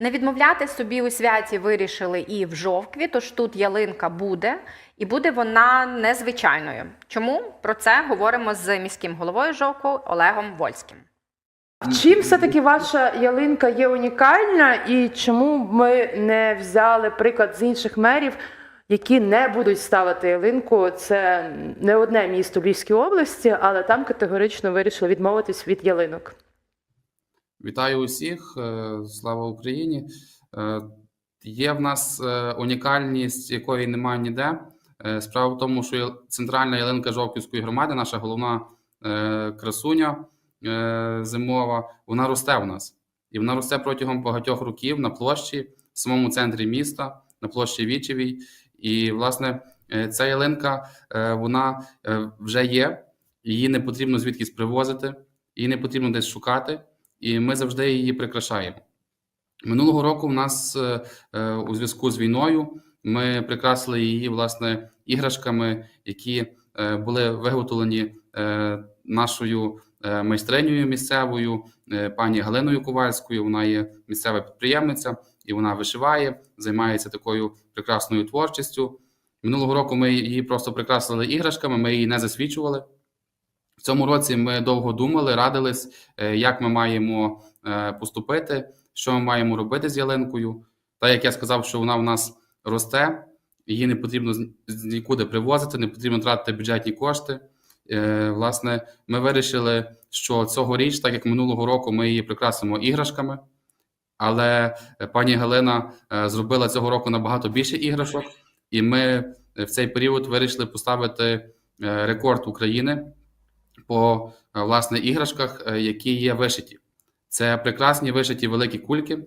Не відмовляти собі у святі вирішили і в жовкві, тож тут ялинка буде, і буде вона незвичайною. Чому про це говоримо з міським головою жовку Олегом Вольським. Чим все-таки ваша ялинка є унікальна, і чому ми не взяли приклад з інших мерів, які не будуть ставити ялинку? Це не одне місто Львівській області, але там категорично вирішили відмовитись від ялинок. Вітаю усіх, е, слава Україні. Е, Є в нас е, унікальність, якої немає ніде. Справа в тому, що центральна ялинка Жовківської громади, наша головна красуня зимова, вона росте в нас. І вона росте протягом багатьох років на площі, в самому центрі міста, на площі Вічевій. І, власне, ця ялинка вона вже є, її не потрібно звідкись привозити, її не потрібно десь шукати і ми завжди її прикрашаємо. Минулого року в нас е, е, у зв'язку з війною ми прикрасили її власне іграшками, які е, були виготовлені нашою майстринею місцевою, пані Галиною Ковальською. Вона є місцева підприємниця і вона вишиває, займається такою прекрасною творчістю. Минулого року ми її просто прикрасили іграшками, ми її не засвічували. В цьому році ми довго думали, радились, е, як ми маємо е, поступити, що ми маємо робити з ялинкою. Та як я сказав, що вона в нас росте, її не потрібно нікуди привозити, не потрібно тратити бюджетні кошти. Е, Власне, ми вирішили, що цьогоріч, так як минулого року, ми її прикрасимо іграшками. Але пані Галина зробила цього року набагато більше іграшок, і ми в цей період вирішили поставити рекорд України по е, власне іграшках, е, які є вишиті. Це прекрасні вишиті великі кульки,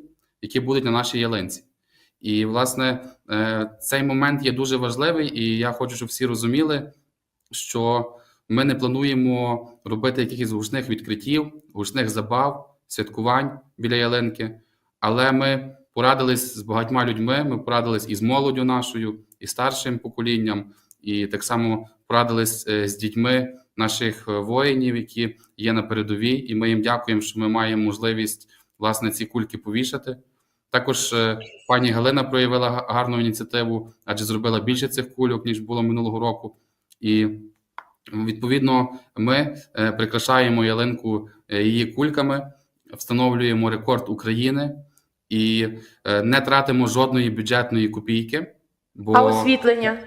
які будуть на нашій ялинці. І, власне, е, цей момент є дуже важливий, і я хочу, щоб всі розуміли, що ми не плануємо робити якихось гучних відкриттів, гучних забав, святкувань біля ялинки. Але ми порадились з багатьма людьми. Ми порадились і з молоддю нашою, і старшим поколінням, і так само порадились з дітьми наших е, воїнів, які є на передовій, і ми їм дякуємо, що ми маємо можливість власне ці кульки повішати. Також е, пані Галина проявила гарну ініціативу, адже зробила більше цих кульок ніж було минулого року. І відповідно ми е, прикрашаємо ялинку її кульками, встановлюємо рекорд України і не тратимо жодної бюджетної копійки. Бо А освітлення?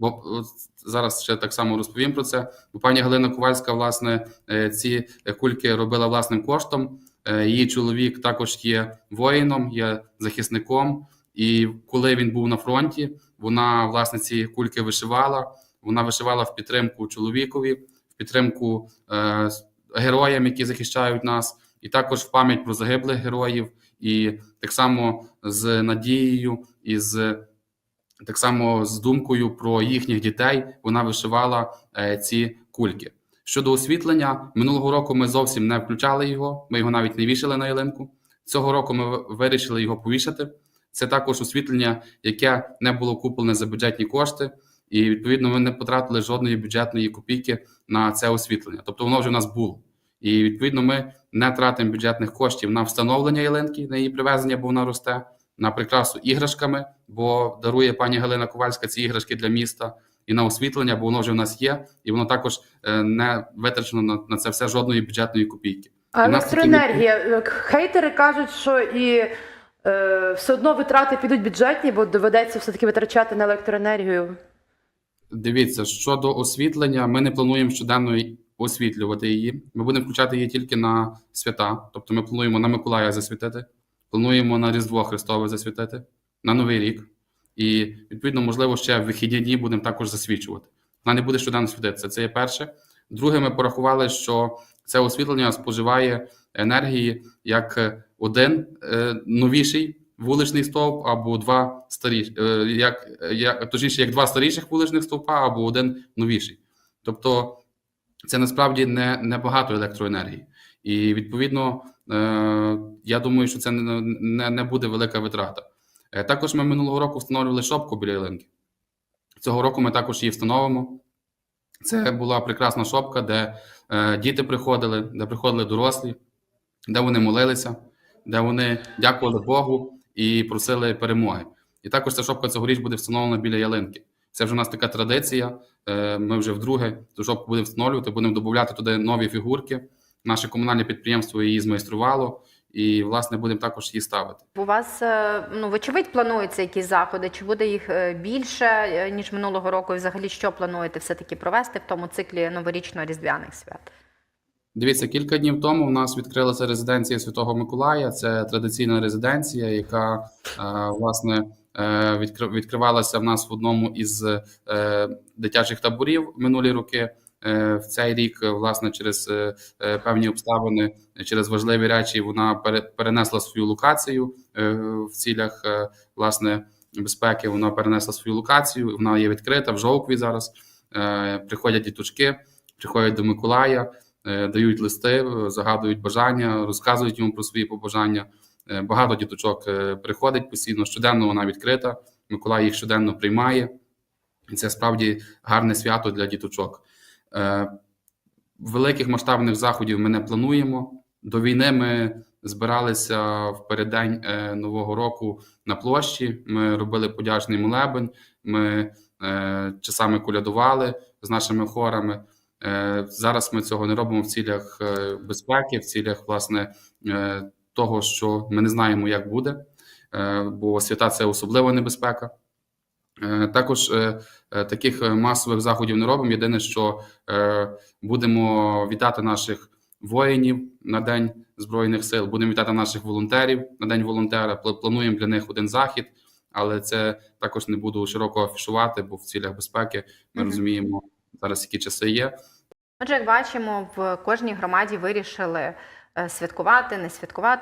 Бо зараз ще так само розповім про це. Бо пані Галина Ковальська, власне, е, ці кульки робила власним коштом. Е, Її чоловік також є воїном, є захисником. І коли він був на фронті, вона власне ці кульки вишивала. Вона вишивала в підтримку чоловікові, в підтримку е, героям, які захищають нас, і також в пам'ять про загиблих героїв, і так само з надією і з так само з думкою про їхніх дітей вона вишивала е, ці кульки. Щодо освітлення, минулого року ми зовсім не включали його, ми його навіть не вішали на ялинку. Цього року ми вирішили його повішати. Це також освітлення, яке не було куплене за бюджетні кошти, і відповідно ми не потратили жодної бюджетної копійки на це освітлення. Тобто воно вже в нас було. І відповідно ми не тратимо бюджетних коштів на встановлення ялинки, на її привезення, бо вона росте на прикрасу іграшками, бо дарує пані Галина Ковальська ці іграшки для міста, і на освітлення, бо воно вже в нас є, і воно також е, не витрачено на, на це все жодної бюджетної копійки. А електроенергія. Е, Хейтери кажуть, що і е, все одно витрати підуть бюджетні, бо доведеться все-таки витрачати на електроенергію. Дивіться, щодо освітлення, ми не плануємо щоденно освітлювати її. Ми будемо включати її тільки на свята. Тобто ми плануємо на Миколая засвітити, плануємо на Різдво Христове засвітити, на Новий рік. І відповідно, можливо, ще в вихідні дні будемо також засвічувати. Вона не буде щоденно світитися. Це є перше. Друге, ми порахували, що це освітлення споживає енергії як один е, новіший вуличний стовп або два старі, е, як, як точніше, як два старіших вуличних стовпа або один новіший. Тобто це насправді не, не багато електроенергії. І відповідно, е, я думаю, що це не, буде велика витрата. Е, Також ми минулого року встановлювали шопку біля ялинки. Цього року ми також її встановимо. Це була прекрасна шопка, де е, діти приходили, де приходили дорослі, де вони молилися. де вони дякували Богу і просили перемоги. І також ця шопка цьогоріч буде встановлена біля ялинки. Це вже у нас така традиція. Ми вже вдруге ту шопку будемо встановлювати, будемо додати туди нові фігурки. Наше комунальне підприємство її змайструвало, і власне будемо також її ставити. У вас, е, ну, вочевидь, плануються якісь заходи? Чи буде їх е, більше, е, ніж минулого року? І взагалі, що плануєте все-таки провести в тому циклі новорічно-різдвяних свят? Дивіться, кілька днів тому в нас відкрилася резиденція Святого Миколая. Це традиційна резиденція, яка власне відкривалася в нас в одному із дитячих таборів минулі роки. Е, В цей рік, е, власне, через е, певні обставини, через важливі речі, вона перенесла свою локацію в цілях власне безпеки. Вона перенесла свою локацію. Вона є відкрита в жовкві зараз. Приходять діточки, приходять до Миколая дають листи, загадують бажання, розказують йому про свої побажання. Багато діточок приходить постійно, щоденно вона відкрита. Миколай їх щоденно приймає. Це справді гарне свято для діточок. Е, Великих масштабних заходів ми не плануємо. До війни ми збиралися в переддень е, Нового року на площі. Ми робили подячний молебень, ми е, часами колядували з нашими хорами. Зараз ми цього не робимо в цілях безпеки, в цілях власне того, що ми не знаємо, як буде, бо свята це особлива небезпека. Е, Також е, е, таких масових заходів не робимо. Єдине, що будемо вітати наших воїнів на День Збройних сил, будемо вітати наших волонтерів на День волонтера. Плануємо для них один захід, але це також не буду широко афішувати, бо в цілях безпеки ми Мгм. розуміємо зараз, які часи є. Отже, як бачимо, в кожній громаді вирішили святкувати, не святкувати.